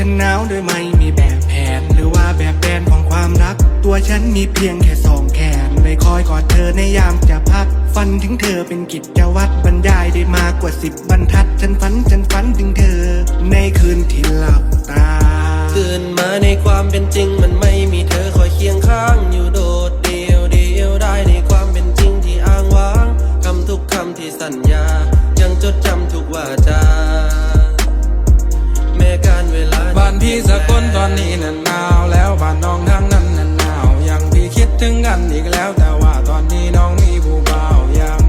ฉันหนาวโดยไม่มีแบบแผน หรือว่าแบบแปนของความรัก ตัวฉันมีเพียงแค่สองแขนไว้คอยกอดเธอในยามจะพัก ฝันถึงเธอเป็นกิจวัตรบรรยายได้มากกว่าสิบบรรทัด ฉันฝันฉันฝันถึงเธอ ในคืนที่หลับตาตื่นมาในความเป็นจริงมันไม่มีเธอ กันอีกแล้วแต่ว่าตอนนี้น้องมีผู้เบายัง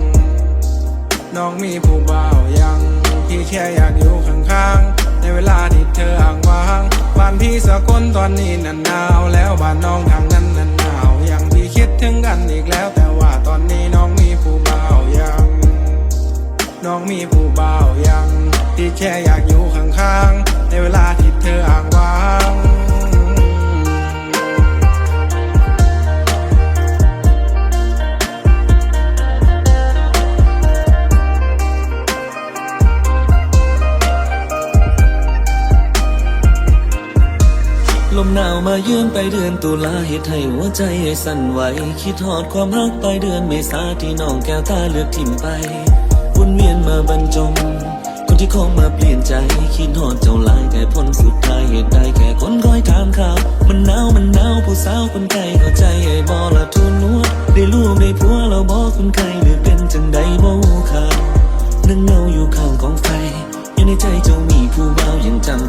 น้องมีผู้เบายัง พี่แค่อยากอยู่ข้างๆ ในเวลาที่เธออ่างว่างบ้านพี่สะกลตอนนี้น่ะหนาวแล้วบ้านน้องทางนั้นน่ะหนาวยังพี่คิดถึงกันอีกแล้วแต่ว่าตอนนี้น้องมีผู้เบายัง น้องมีผู้เบายังที่แค่อยาก นาวมาเยือนไปเดือนตุลาเหตุให้หัวใจสั่นไหว คิดทอดความรักไปเดือนเมษาที่น้องแก้วตาเลือกทิมไปวนเวียนมาบรรจง คนที่คงมาเปลี่ยนใจ คิดทอดเจ้าลายแต่ผลสุดท้ายเหตุใดแค่คนคอยถามข่าว มันหนาวมันหนาวผู้สาวคนไกลเข้าใจไอ้บอละทุนนัวได้ลูกได้ผัวเราบอกคนไกลหรือเป็นจังใดบ่ข่าวนั่งเงาอยู่ข้างกองไฟยู่ในใจเจ้ามีผู้บ่าวยังจำ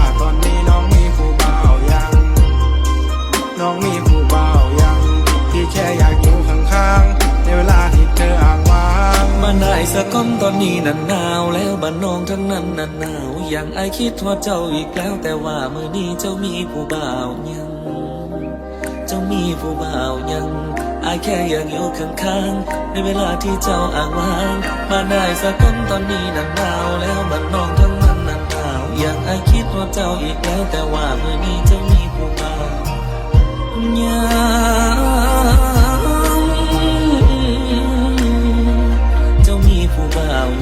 า นนี้นหนาวแล้วบ้านน้องทั้งนั้นนันหนาวอย่างไอคิดว่าเจ้าอีกแล้ว แต่ว่ามือนี้เจ้ามีผู้บ่าวยัง เจ้ามีผู้บ่าวยังไอแค่อยากอยู่ข้างๆในเวลาที่เจ้าอ่างว่างบ้านนายสะก้อนตอนนี้นันหนาวแล้วบ้านน้องทั้งนั้นนันหนาวอย่างไอคิดว่าเจ้าอีกแล้ว แต่ว่ามือนี้เจ้ามี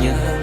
nhớ.